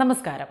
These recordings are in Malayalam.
നമസ്കാരം.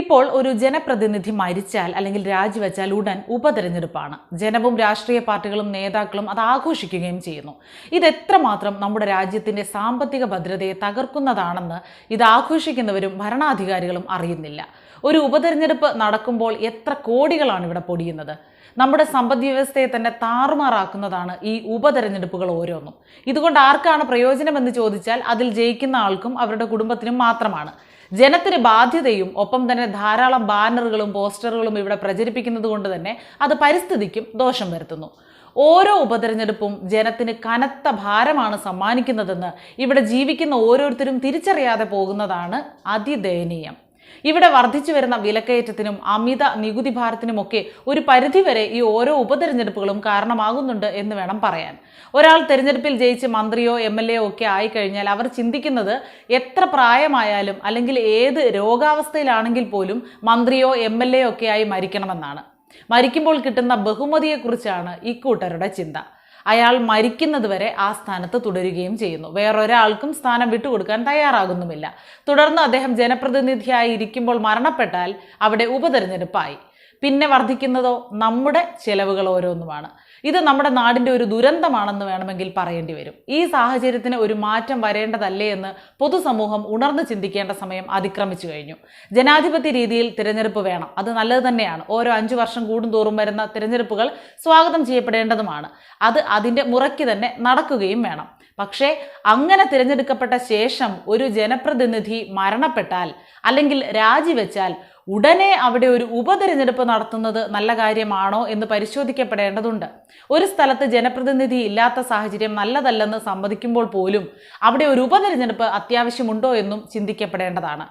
ഇപ്പോൾ ഒരു ജനപ്രതിനിധി മരിച്ചാൽ അല്ലെങ്കിൽ രാജിവെച്ചാൽ ഉടൻ ഉപതെരഞ്ഞെടുപ്പാണ്. ജനവും രാഷ്ട്രീയ പാർട്ടികളും നേതാക്കളും അത് ആഘോഷിക്കുകയും ചെയ്യുന്നു. ഇത് എത്രമാത്രം നമ്മുടെ രാജ്യത്തിന്റെ സാമ്പത്തിക ഭദ്രതയെ തകർക്കുന്നതാണെന്ന് ഇത് ആഘോഷിക്കുന്നവരും ഭരണാധികാരികളും അറിയുന്നില്ല. ഒരു ഉപതെരഞ്ഞെടുപ്പ് നടക്കുമ്പോൾ എത്ര കോടികളാണ് ഇവിടെ പൊടിയുന്നത്? നമ്മുടെ സമ്പദ് വ്യവസ്ഥയെ തന്നെ താറുമാറാക്കുന്നതാണ് ഈ ഉപതെരഞ്ഞെടുപ്പുകൾ ഓരോന്നും. ഇതുകൊണ്ട് ആർക്കാണ് പ്രയോജനമെന്ന് ചോദിച്ചാൽ അതിൽ ജയിക്കുന്ന ആൾക്കും അവരുടെ കുടുംബത്തിനും മാത്രമാണ്. ജനത്തിന് ബാധ്യതയും ഒപ്പം തന്നെ ധാരാളം ബാനറുകളും പോസ്റ്ററുകളും ഇവിടെ പ്രചരിപ്പിക്കുന്നത് കൊണ്ട് തന്നെ അത് പരിസ്ഥിതിക്കും ദോഷം വരുത്തുന്നു. ഓരോ ഉപതെരഞ്ഞെടുപ്പും ജനത്തിന് കനത്ത ഭാരമാണ് സമ്മാനിക്കുന്നതെന്ന് ഇവിടെ ജീവിക്കുന്ന ഓരോരുത്തരും തിരിച്ചറിയാതെ പോകുന്നതാണ് അതിദയനീയം. ഇവിടെ വർദ്ധിച്ചു വരുന്ന വിലക്കയറ്റത്തിനും അമിത നികുതി ഭാരത്തിനുമൊക്കെ ഒരു പരിധിവരെ ഈ ഓരോ ഉപതെരഞ്ഞെടുപ്പുകളും കാരണമാകുന്നുണ്ട് എന്ന് വേണം പറയാൻ. ഒരാൾ തെരഞ്ഞെടുപ്പിൽ ജയിച്ച് മന്ത്രിയോ എം എൽ എയോ ഒക്കെ ആയിക്കഴിഞ്ഞാൽ അവർ ചിന്തിക്കുന്നത് എത്ര പ്രായമായാലും അല്ലെങ്കിൽ ഏത് രോഗാവസ്ഥയിലാണെങ്കിൽ പോലും മന്ത്രിയോ എം എൽ എയോ ഒക്കെ ആയി മരിക്കണമെന്നാണ്. മരിക്കുമ്പോൾ കിട്ടുന്ന ബഹുമതിയെക്കുറിച്ചാണ് ഇക്കൂട്ടരുടെ ചിന്ത. അയാൾ മരിക്കുന്നത് വരെ ആ സ്ഥാനത്ത് തുടരുകയും ചെയ്യുന്നു. വേറൊരാൾക്കും സ്ഥാനം വിട്ടുകൊടുക്കാൻ തയ്യാറാകുന്നുമില്ല. തുടർന്ന് അദ്ദേഹം ജനപ്രതിനിധിയായി ഇരിക്കുമ്പോൾ മരണപ്പെട്ടാൽ അവിടെ ഉപതെരഞ്ഞെടുപ്പായി. പിന്നെ വർദ്ധിക്കുന്നതോ നമ്മുടെ ചെലവുകൾ ഓരോന്നുമാണ്. ഇത് നമ്മുടെ നാടിന്റെ ഒരു ദുരന്തമാണെന്ന് വേണമെങ്കിൽ പറയേണ്ടി വരും. ഈ സാഹചര്യത്തിന് ഒരു മാറ്റം വരേണ്ടതല്ലേ എന്ന് പൊതുസമൂഹം ഉണർന്നു ചിന്തിക്കേണ്ട സമയം അതിക്രമിച്ചു കഴിഞ്ഞു. ജനാധിപത്യ രീതിയിൽ തിരഞ്ഞെടുപ്പ് വേണം. അത് നല്ലത് തന്നെയാണ്. ഓരോ അഞ്ചു വർഷം കൂടുന്തോറും വരുന്ന തിരഞ്ഞെടുപ്പുകൾ സ്വാഗതം ചെയ്യപ്പെടേണ്ടതുമാണ്. അത് അതിന്റെ മുറയ്ക്ക് തന്നെ നടക്കുകയും വേണം. പക്ഷേ അങ്ങനെ തിരഞ്ഞെടുക്കപ്പെട്ട ശേഷം ഒരു ജനപ്രതിനിധി മരണപ്പെട്ടാൽ അല്ലെങ്കിൽ രാജിവെച്ചാൽ ഉടനെ അവിടെ ഒരു ഉപതിരഞ്ഞെടുപ്പ് നടത്തുന്നത് നല്ല കാര്യമാണോ എന്ന് പരിശോധിക്കപ്പെടേണ്ടതുണ്ട്. ഒരു സ്ഥലത്ത് ജനപ്രതിനിധി ഇല്ലാത്ത സാഹചര്യം നല്ലതല്ലെന്ന് സമ്മതിക്കുമ്പോൾ പോലും അവിടെ ഒരു ഉപതെരഞ്ഞെടുപ്പ് അത്യാവശ്യമുണ്ടോ എന്നും ചിന്തിക്കപ്പെടേണ്ടതാണ്.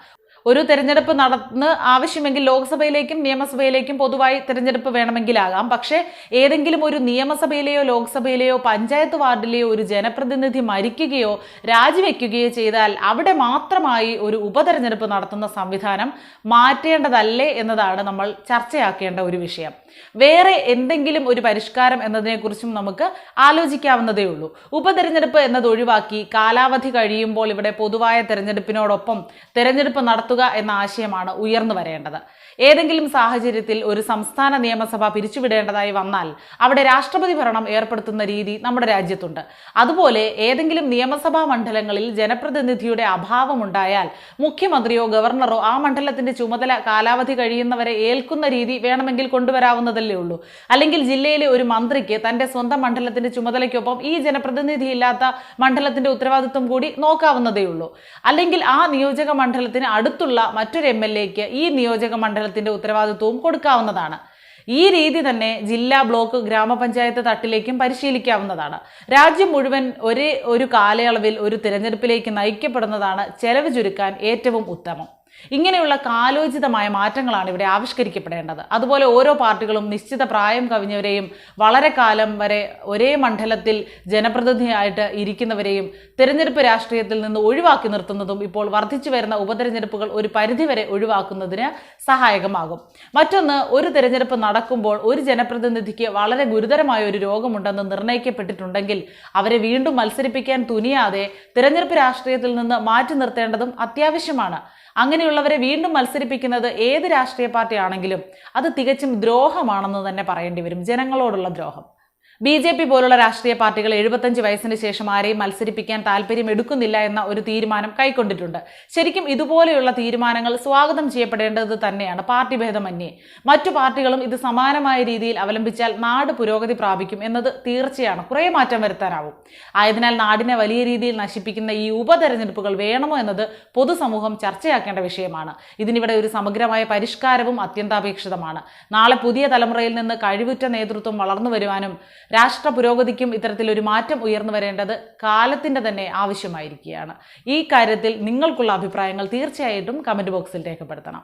ഒരു തെരഞ്ഞെടുപ്പ് നടന്ന് ആവശ്യമെങ്കിൽ ലോക്സഭയിലേക്കും നിയമസഭയിലേക്കും പൊതുവായി തെരഞ്ഞെടുപ്പ് വേണമെങ്കിലാകാം. പക്ഷേ ഏതെങ്കിലും ഒരു നിയമസഭയിലെയോ ലോക്സഭയിലെയോ പഞ്ചായത്ത് വാർഡിലെയോ ഒരു ജനപ്രതിനിധി മരിക്കുകയോ രാജിവെക്കുകയോ ചെയ്താൽ അവിടെ മാത്രമായി ഒരു ഉപതെരഞ്ഞെടുപ്പ് നടത്തുന്ന സംവിധാനം മാറ്റേണ്ടതല്ലേ എന്നതാണ് നമ്മൾ ചർച്ചയാക്കേണ്ട ഒരു വിഷയം. വേറെ എന്തെങ്കിലും ഒരു പരിഷ്കാരം എന്നതിനെക്കുറിച്ചും നമുക്ക് ആലോചിക്കാവുന്നതേ ഉള്ളൂ. ഉപതെരഞ്ഞെടുപ്പ് എന്നത് ഒഴിവാക്കി കാലാവധി കഴിയുമ്പോൾ ഇവിടെ പൊതുവായ തെരഞ്ഞെടുപ്പിനോടൊപ്പം തെരഞ്ഞെടുപ്പ് നടത്തുക എന്ന ആശയമാണ് ഉയർന്നു വരേണ്ടത്. ഏതെങ്കിലും സാഹചര്യത്തിൽ ഒരു സംസ്ഥാന നിയമസഭ പിരിച്ചുവിടേണ്ടതായി വന്നാൽ അവിടെ രാഷ്ട്രപതി ഭരണം ഏർപ്പെടുത്തുന്ന രീതി നമ്മുടെ രാജ്യത്തുണ്ട്. അതുപോലെ ഏതെങ്കിലും നിയമസഭാ മണ്ഡലങ്ങളിൽ ജനപ്രതിനിധിയുടെ അഭാവമുണ്ടായാൽ മുഖ്യമന്ത്രിയോ ഗവർണറോ ആ മണ്ഡലത്തിന്റെ ചുമതല കാലാവധി കഴിയുന്നവരെ ഏൽക്കുന്ന രീതി വേണമെങ്കിൽ കൊണ്ടുവരാവുന്നതല്ലേ ഉള്ളൂ. അല്ലെങ്കിൽ ജില്ലയിലെ ഒരു മന്ത്രിക്ക് തന്റെ സ്വന്തം മണ്ഡലത്തിന്റെ ചുമതലയ്ക്കൊപ്പം ഈ ജനപ്രതിനിധി ഇല്ലാത്ത മണ്ഡലത്തിന്റെ ഉത്തരവാദിത്വം കൂടി നോക്കാവുന്നതേ ഉള്ളൂ. അല്ലെങ്കിൽ ആ നിയോജക മണ്ഡലത്തിന് അടുത്തുള്ള മറ്റൊരു എം എൽ എക്ക് ഈ നിയോജക മണ്ഡലത്തിന്റെ ഉത്തരവാദിത്വവും കൊടുക്കാവുന്നതാണ്. ഈ രീതി തന്നെ ജില്ലാ ബ്ലോക്ക് ഗ്രാമപഞ്ചായത്ത് തട്ടിലേക്കും പരിശീലിക്കാവുന്നതാണ്. രാജ്യം മുഴുവൻ ഒരേ ഒരു കാലയളവിൽ ഒരു തിരഞ്ഞെടുപ്പിലേക്ക് നയിക്കപ്പെടുന്നതാണ് ചെലവ് ചുരുക്കാൻ ഏറ്റവും ഉത്തമം. ഇങ്ങനെയുള്ള കാലോചിതമായ മാറ്റങ്ങളാണ് ഇവിടെ ആവിഷ്കരിക്കപ്പെടേണ്ടത്. അതുപോലെ ഓരോ പാർട്ടികളും നിശ്ചിത പ്രായം കവിഞ്ഞവരെയും വളരെ കാലം വരെ ഒരേ മണ്ഡലത്തിൽ ജനപ്രതിനിധിയായിട്ട് ഇരിക്കുന്നവരെയും തിരഞ്ഞെടുപ്പ് രാഷ്ട്രീയത്തിൽ നിന്ന് ഒഴിവാക്കി നിർത്തുന്നതും ഇപ്പോൾ വർദ്ധിച്ചു വരുന്ന ഉപതെരഞ്ഞെടുപ്പുകൾ ഒരു പരിധിവരെ ഒഴിവാക്കുന്നതിന് സഹായകമാകും. മറ്റൊന്ന് ഒരു തെരഞ്ഞെടുപ്പ് നടക്കുമ്പോൾ ഒരു ജനപ്രതിനിധിക്ക് വളരെ ഗുരുതരമായ ഒരു രോഗമുണ്ടെന്ന് നിർണയിക്കപ്പെട്ടിട്ടുണ്ടെങ്കിൽ അവരെ വീണ്ടും മത്സരിപ്പിക്കാൻ തുനിയാതെ തിരഞ്ഞെടുപ്പ് രാഷ്ട്രീയത്തിൽ നിന്ന് മാറ്റി നിർത്തേണ്ടതും അത്യാവശ്യമാണ്. അങ്ങനെയുള്ളവരെ വീണ്ടും മത്സരിപ്പിക്കുന്നത് ഏത് രാഷ്ട്രീയ പാർട്ടി ആണെങ്കിലും അത് തികച്ചും ദ്രോഹമാണെന്ന് തന്നെ പറയേണ്ടി വരും ജനങ്ങളോടുള്ള ദ്രോഹം. ബി ജെ പി പോലുള്ള രാഷ്ട്രീയ പാർട്ടികൾ എഴുപത്തഞ്ച് വയസ്സിന് ശേഷം ആരെയും മത്സരിപ്പിക്കാൻ താല്പര്യം എടുക്കുന്നില്ല എന്ന ഒരു തീരുമാനം കൈക്കൊണ്ടിട്ടുണ്ട്. ശരിക്കും ഇതുപോലെയുള്ള തീരുമാനങ്ങൾ സ്വാഗതം ചെയ്യപ്പെടേണ്ടത് തന്നെയാണ് പാർട്ടി ഭേദമന്യേ മറ്റു പാർട്ടികളും ഇത് സമാനമായ രീതിയിൽ അവലംബിച്ചാൽ നാട് പുരോഗതി പ്രാപിക്കും എന്നത് തീർച്ചയാണ്. കുറേ മാറ്റം വരുത്താനാവും. ആയതിനാൽ നാടിനെ വലിയ രീതിയിൽ നശിപ്പിക്കുന്ന ഈ ഉപതെരഞ്ഞെടുപ്പുകൾ വേണമോ എന്നത് പൊതുസമൂഹം ചർച്ചയാക്കേണ്ട വിഷയമാണ്. ഇതിനിവിടെ ഒരു സമഗ്രമായ പരിഷ്കാരവും അത്യന്താപേക്ഷിതമാണ്. നാളെ പുതിയ തലമുറയിൽ നിന്ന് കഴിവുറ്റ നേതൃത്വം വളർന്നു വരുവാനും രാഷ്ട്ര പുരോഗതിക്കും ഇത്തരത്തിലൊരു മാറ്റം ഉയർന്നു വരേണ്ടത് കാലത്തിന്റെ തന്നെ ആവശ്യമായിരിക്കുകയാണ്. ഈ കാര്യത്തിൽ നിങ്ങൾക്കുള്ള അഭിപ്രായങ്ങൾ തീർച്ചയായിട്ടും കമന്റ് ബോക്സിൽ രേഖപ്പെടുത്തണം.